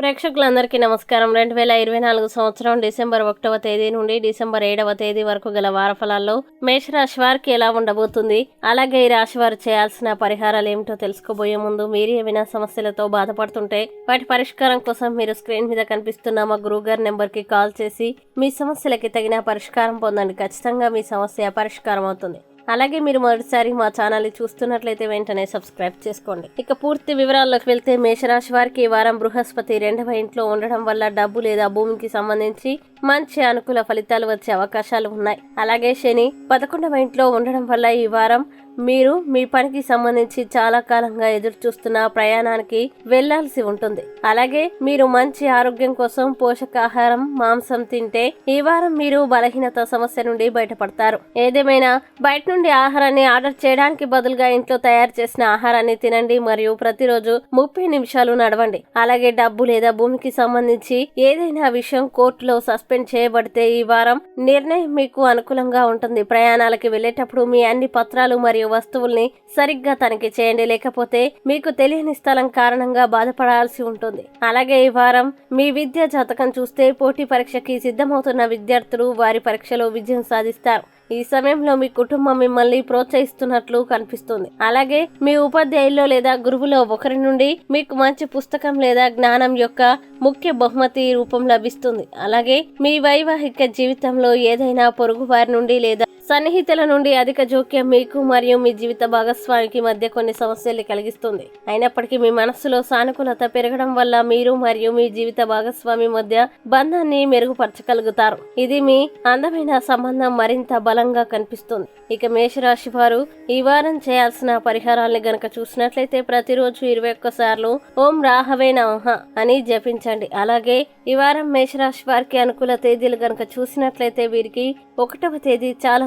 ప్రేక్షకులందరికీ నమస్కారం. రెండు వేల ఇరవై నాలుగు సంవత్సరం డిసెంబర్ ఒకటవ తేదీ నుండి డిసెంబర్ ఏడవ తేదీ వరకు గల వారఫలాల్లో మేషరాశి వారికి ఎలా ఉండబోతుంది? అలాగే ఈ రాశి వారు చేయాల్సిన పరిహారాలు ఏమిటో తెలుసుకోబోయే ముందు మీరు ఏమైనా సమస్యలతో బాధపడుతుంటే వాటి పరిష్కారం కోసం మీరు స్క్రీన్ మీద కనిపిస్తున్న మా గురుగారి నెంబర్కి కాల్ చేసి మీ సమస్యలకి తగిన పరిష్కారం పొందండి. ఖచ్చితంగా మీ సమస్య పరిష్కారం అవుతుంది. అలాగే మీరు మొదటిసారి మా ఛానల్ చూస్తున్నట్లయితే వెంటనే సబ్స్క్రైబ్ చేసుకోండి. ఇక పూర్తి వివరాల్లోకి వెళ్తే మేషరాశి వారికి ఈ వారం బృహస్పతి రెండవ ఇంట్లో ఉండడం వల్ల డబ్బు లేదా భూమికి సంబంధించి మంచి అనుకూల ఫలితాలు వచ్చే అవకాశాలు ఉన్నాయి. అలాగే శని పదకొండవ ఇంట్లో ఉండడం వల్ల ఈ వారం మీరు మీ పనికి సంబంధించి చాలా కాలంగా ఎదురు చూస్తున్న ప్రయాణానికి వెళ్ళాల్సి ఉంటుంది. అలాగే మీరు మంచి ఆరోగ్యం కోసం పోషకాహారం మాంసం తింటే ఈ వారం మీరు బలహీనత సమస్య నుండి బయటపడతారు. ఏదేమైనా బయట నుండి ఆహారాన్ని ఆర్డర్ చేయడానికి బదులుగా ఇంట్లో తయారు చేసిన ఆహారాన్ని తినండి మరియు ప్రతిరోజు ముప్పై నిమిషాలు నడవండి. అలాగే డబ్బు లేదా భూమికి సంబంధించి ఏదైనా విషయం కోర్టులో సస్పెండ్ చేయబడితే ఈ వారం నిర్ణయం మీకు అనుకూలంగా ఉంటుంది. ప్రయాణాలకి వెళ్ళేటప్పుడు మీ అన్ని పత్రాలు మరియు వస్తువుల్ని సరిగ్గా తనిఖీ చేయండి. లేకపోతే మీకు తెలియని స్థలం కారణంగా బాధపడాల్సి ఉంటుంది. అలాగే ఈ వారం మీ విద్యా జాతకం చూస్తే పోటీ పరీక్షకి సిద్ధమవుతున్న విద్యార్థులు వారి పరీక్షలో విజయం సాధిస్తారు. ఈ సమయంలో మీ కుటుంబం మిమ్మల్ని ప్రోత్సహిస్తున్నట్లు కనిపిస్తుంది. అలాగే మీ ఉపాధ్యాయుల్లో లేదా గురువులో ఒకరి నుండి మీకు మంచి పుస్తకం లేదా జ్ఞానం యొక్క ముఖ్య బహుమతి రూపం లభిస్తుంది. అలాగే మీ వైవాహిక జీవితంలో ఏదైనా పొరుగు వారి నుండి లేదా సన్నిహితుల నుండి అధిక జోక్యం మీకు మరియు మీ జీవిత భాగస్వామికి మధ్య కొన్ని సమస్యలు కలిగిస్తుంది. అయినప్పటికీ మీ మనస్సులో సానుకూలత పెరగడం వల్ల మీరు మరియు మీ జీవిత భాగస్వామి మధ్య బంధాన్ని మెరుగుపరచగలుగుతారు. ఇది మీ అందమైన సంబంధం మరింత బలంగా కనిపిస్తుంది. ఇక మేషరాశి వారు ఈ వారం చేయాల్సిన పరిహారాల్ని గనక చూసినట్లయితే ప్రతిరోజు ఇరవై ఒక్క సార్లు ఓం రాహవే నమహ అని జపించండి. అలాగే ఈ వారం మేషరాశి వారికి అనుకూల తేదీలు గనక చూసినట్లయితే వీరికి ఒకటవ తేదీ చాలా